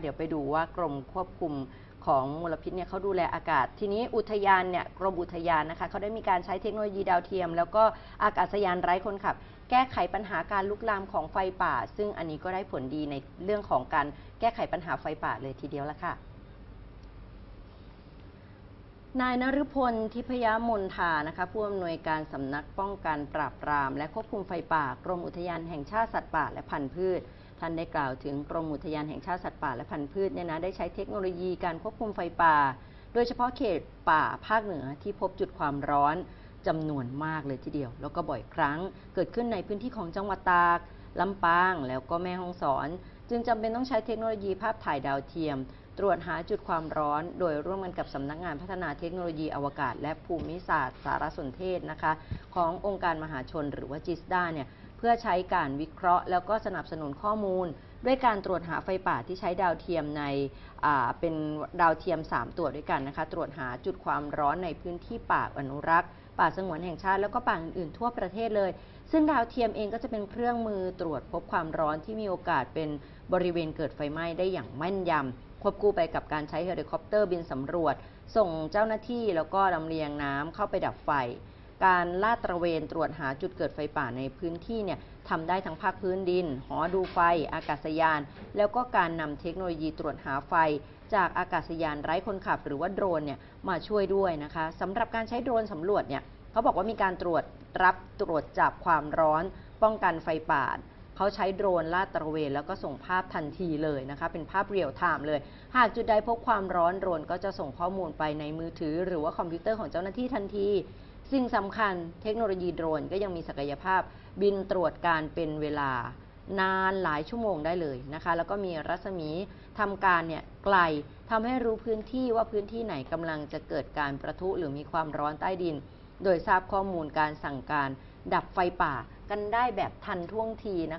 เดี๋ยวไปดูว่ากรมควบคุมของมลพิษเนี่ยเขาดูแลอากาศ ทีนี้อุทยานเนี่ยกรมอุทยานนะคะเขาได้มีการใช้เทคโนโลยีดาวเทียม แล้วก็อากาศยานไร้คนขับ แก้ไขปัญหาการลุกลามของไฟป่า ซึ่งอันนี้ก็ได้ผลดีในเรื่องของการแก้ไขปัญหาไฟป่าเลยทีเดียวละค่ะนายนฤพลทิพยมนทานะคะผู้อำนวยการสำนักป้องกันปราบปราม และควบคุมไฟป่ากรมอุทยานแห่งชาติสัตว์ป่าและพันธุ์พืช ท่านได้กล่าวถึงกรมอุทยานแห่งชาติสัตว์ป่าและพันธุ์พืชเนี่ยนะได้ใช้เทคโนโลยีการควบคุมไฟป่า โดยเฉพาะเขตป่าภาคเหนือที่พบจุดความร้อนจำนวนมากเลยทีเดียว แล้วก็บ่อยครั้งเกิดขึ้นในพื้นที่ของจังหวัดตากลำปางแล้วก็แม่ฮ่องสอน จึงจำเป็นต้องใช้เทคโนโลยีภาพถ่ายดาวเทียม ตรวจหาจุดความร้อน โดยร่วมกันกับสำนักงานพัฒนาเทคโนโลยีอวกาศ และภูมิศาสตร์ สารสนเทศนะคะ ขององค์การมหาชนหรือว่าจิสดาเนี่ย เพื่อใช้การวิเคราะห์ แล้วก็สนับสนุนข้อมูล ด้วยการตรวจหาไฟป่าที่ใช้ดาวเทียมในเป็นดาวเทียม 3 ตัวด้วยกันนะคะ ตรวจหาจุดความร้อนในพื้นที่ป่าอนุรักษ์ ป่าสงวนแห่งชาติแล้วก็ป่าอื่นๆทั่วประเทศเลย ซึ่งดาวเทียมเองก็จะเป็นเครื่องมือตรวจพบความร้อนที่มีโอกาสเป็นบริเวณเกิดไฟไหม้ได้อย่างแม่นยำควบคู่ไปกับการใช้เฮลิคอปเตอร์บินสำรวจ ส่งเจ้าหน้าที่แล้วก็ลำเลียงน้ำเข้าไปดับไฟ การลาดตระเวนตรวจหาจุดเกิดไฟป่าในพื้นที่เนี่ยทำได้ทั้งภาคพื้นดิน หอดูไฟ อากาศยาน แล้วก็การนำเทคโนโลยีตรวจหาไฟ จากอากาศยานไร้คนขับ หรือว่าโดรนเนี่ยมาช่วยด้วยนะคะสำหรับการใช้โดรนสำรวจเนี่ยเขาบอกว่ามีการตรวจรับตรวจจับความร้อน ป้องกันไฟป่าเขาใช้โดรนลาดตระเวนแล้วก็ส่งภาพทันทีเลยนะคะ เป็นภาพเรียลไทม์เลย หากจุดใดพบความร้อนโดรนก็จะส่งข้อมูลไปในมือถือ หรือว่าคอมพิวเตอร์ของเจ้าหน้าที่ทันที สิ่งสำคัญเทคโนโลยีโดรนก็ยังมีศักยภาพบินตรวจการเป็นเวลานานหลายชั่วโมงได้เลยนะคะ แล้วก็มีรัศมีทำการเนี่ยไกลทำให้รู้พื้นที่ว่าพื้นที่ไหนกำลังจะเกิดการประทุหรือมีความร้อนใต้ดิน โดยทราบข้อมูลการสั่งการดับไฟป่ากันได้แบบทันท่วงทีนะคะ